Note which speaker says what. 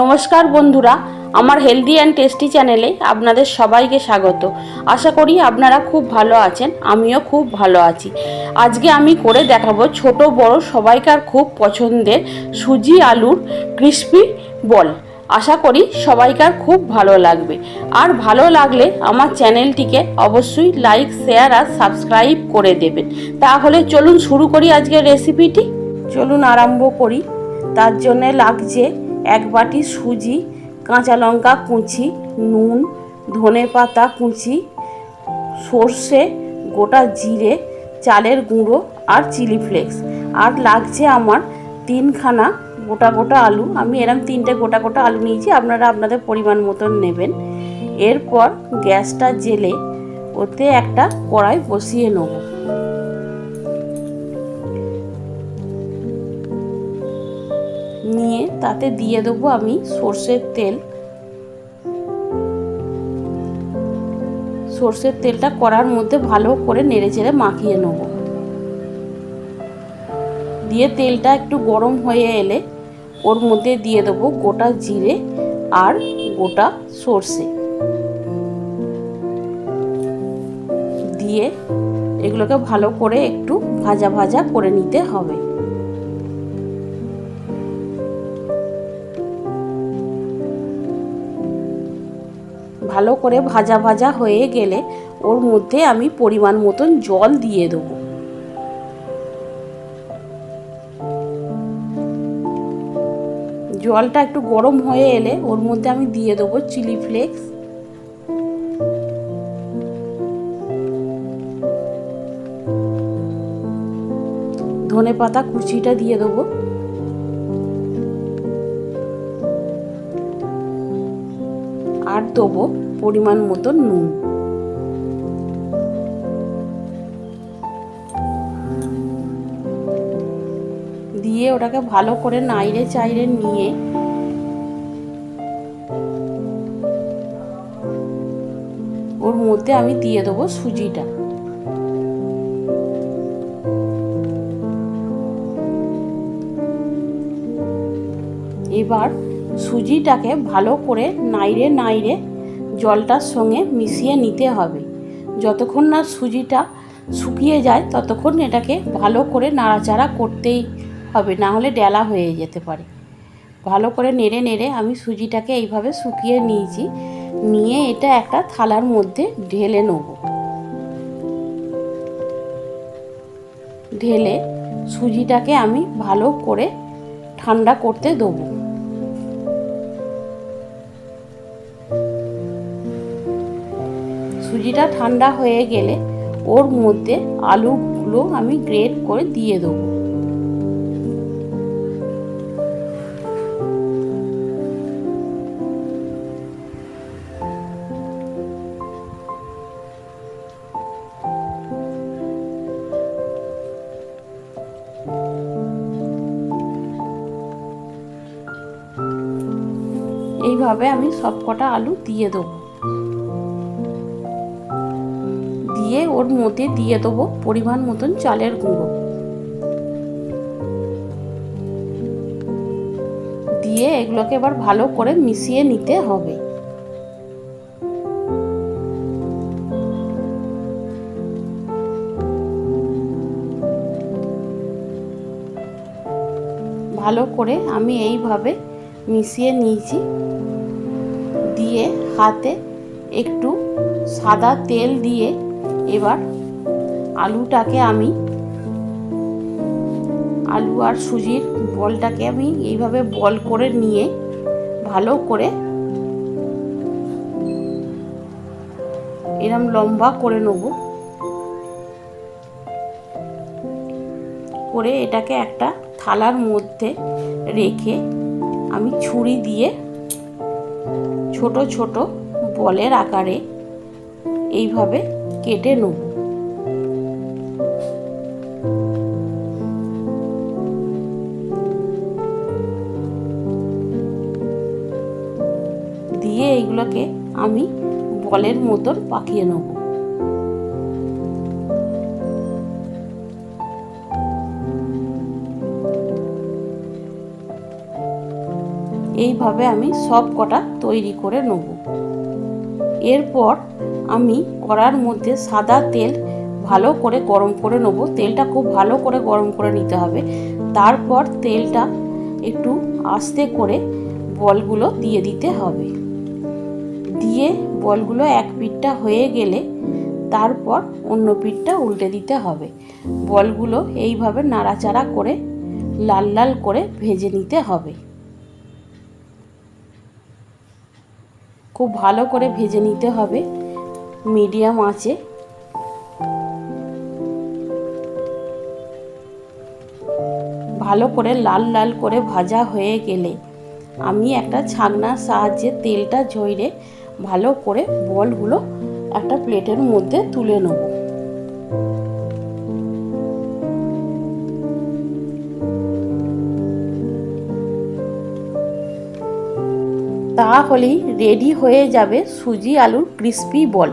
Speaker 1: নমস্কার বন্ধুরা, আমার হেলদি অ্যান্ড টেস্টি চ্যানেলে আপনাদের সবাইকে স্বাগত। আশা করি আপনারা খুব ভালো আছেন, আমিও খুব ভালো আছি। আজকে আমি করে দেখাবো ছোট বড় সবাইকার খুব পছন্দের সুজি আলুর ক্রিস্পি বল। আশা করি সবাইকার খুব ভালো লাগবে। আর ভালো লাগলে আমার চ্যানেলটিকে অবশ্যই লাইক শেয়ার আর সাবস্ক্রাইব করে দেবেন। তাহলে চলুন শুরু করি আজকের রেসিপিটি চলুন আরম্ভ করি। তার জন্যে লাগছে এক বাটি সুজি, কাঁচা লঙ্কা কুচি, নুন, ধনে পাতা কুচি, সর্ষে, গোটা জিরে, চালের গুঁড়ো আর চিলি ফ্লেক্স। আর লাগছে আমার তিনখানা গোটা গোটা আলু। আমি এরম তিনটে গোটা গোটা আলু নিয়েছি, আপনারা আপনাদের পরিমাণ মতন নেবেন। এরপর গ্যাসটা জেলে ওতে একটা কড়াই বসিয়ে নেব। নিয়ে তাতে দিয়ে দেবো আমি সর্ষের তেল। সর্ষের তেলটা কড়ার মধ্যে ভালো করে নেড়ে চেড়ে মাখিয়ে নেব। দিয়ে তেলটা একটু গরম হয়ে এলে ওর মধ্যে দিয়ে দেবো গোটা জিরে আর গোটা সর্ষে। দিয়ে এগুলোকে ভালো করে একটু ভাজা ভাজা করে নিতে হবে। ভালো করে ভাজা ভাজা হয়ে গেলে ওর মধ্যে আমি পরিমাণ মতন জল দিয়ে দেবো। জলটা একটু গরম হয়ে এলে ওর মধ্যে আমি দিয়ে দেবো চিলি ফ্লেক্স। ধনে পাতা কুচিটা দিয়ে দেবো। আর দেবো পরিমাণ মতো নুন। দিয়ে ওটাকে ভালো করে নাইড়ে চাইড়ে নিয়ে ওর মধ্যে আমি দিয়ে দেবো সুজিটা। এবার সুজিটাকে ভালো করে নাইড়ে নাইড়ে জলটার সঙ্গে মিশিয়ে নিতে হবে। যতক্ষণ না সুজিটা শুকিয়ে যায়, ততক্ষণ এটাকে ভালো করে নাড়াচাড়া করতেই হবে, না হলে ডেলা হয়ে যেতে পারে। ভালো করে নেড়ে নেড়ে আমি সুজিটাকে এইভাবে শুকিয়ে নিয়েছি। নিয়ে এটা একটা থালার মধ্যে ঢেলে নেব। ঢেলে সুজিটাকে আমি ভালো করে ঠান্ডা করতে দেবো। সুজিটা ঠান্ডা হয়ে গেলে ওর মধ্যে আলুগুলো আমি গ্রেট করে দিয়ে দেবো। এইভাবে আমি সব কটা আলু দিয়ে দেবো। দিয়ে ওর মধ্যে দিয়ে দেবো পরিমাণ মতন চালের গুঁড়ো। দিয়ে এগুলোকে এবার ভালো করে মিশিয়ে নিতে হবে। ভালো করে আমি এইভাবে মিশিয়ে নিয়েছি। দিয়ে হাতে একটু সাদা তেল দিয়ে এবার আলুটাকে আমি, আলু আর সুজির বলটাকে আমি এইভাবে বল করে নিয়ে ভালো করে এরম লম্বা করে নেব। করে এটাকে একটা থালার মধ্যে রেখে আমি ছুরি দিয়ে ছোট ছোট বলের আকারে এইভাবে কেটে নেব। দিয়ে এইগুলোকে আমি বলের মতন পাকিয়ে নেব। এইভাবে আমি সব কটা তৈরি করে নেব। এরপর আমি কড়ার মধ্যে সাদা তেল ভালো করে গরম করে নেব। তেলটা খুব ভালো করে গরম করে নিতে হবে। তারপর তেলটা একটু আস্তে করে বলগুলো দিয়ে দিতে হবে। দিয়ে বলগুলো এক পিঠটা হয়ে গেলে তারপর অন্য পিঠটা উল্টে দিতে হবে। বলগুলো এইভাবে নাড়াচাড়া করে লাল লাল করে ভেজে নিতে হবে। খুব ভালো করে ভেজে নিতে হবে। মিডিয়াম আঁচে ভালো করে লাল লাল করে ভাজা হয়ে গেলে আমি একটা ছাগনার সাহায্যে তেলটা ঝইরে ভালো করে বলগুলো একটা প্লেটের মধ্যে তুলে নেব। তাহলেই রেডি হয়ে যাবে সুজি আলুর ক্রিস্পি বল।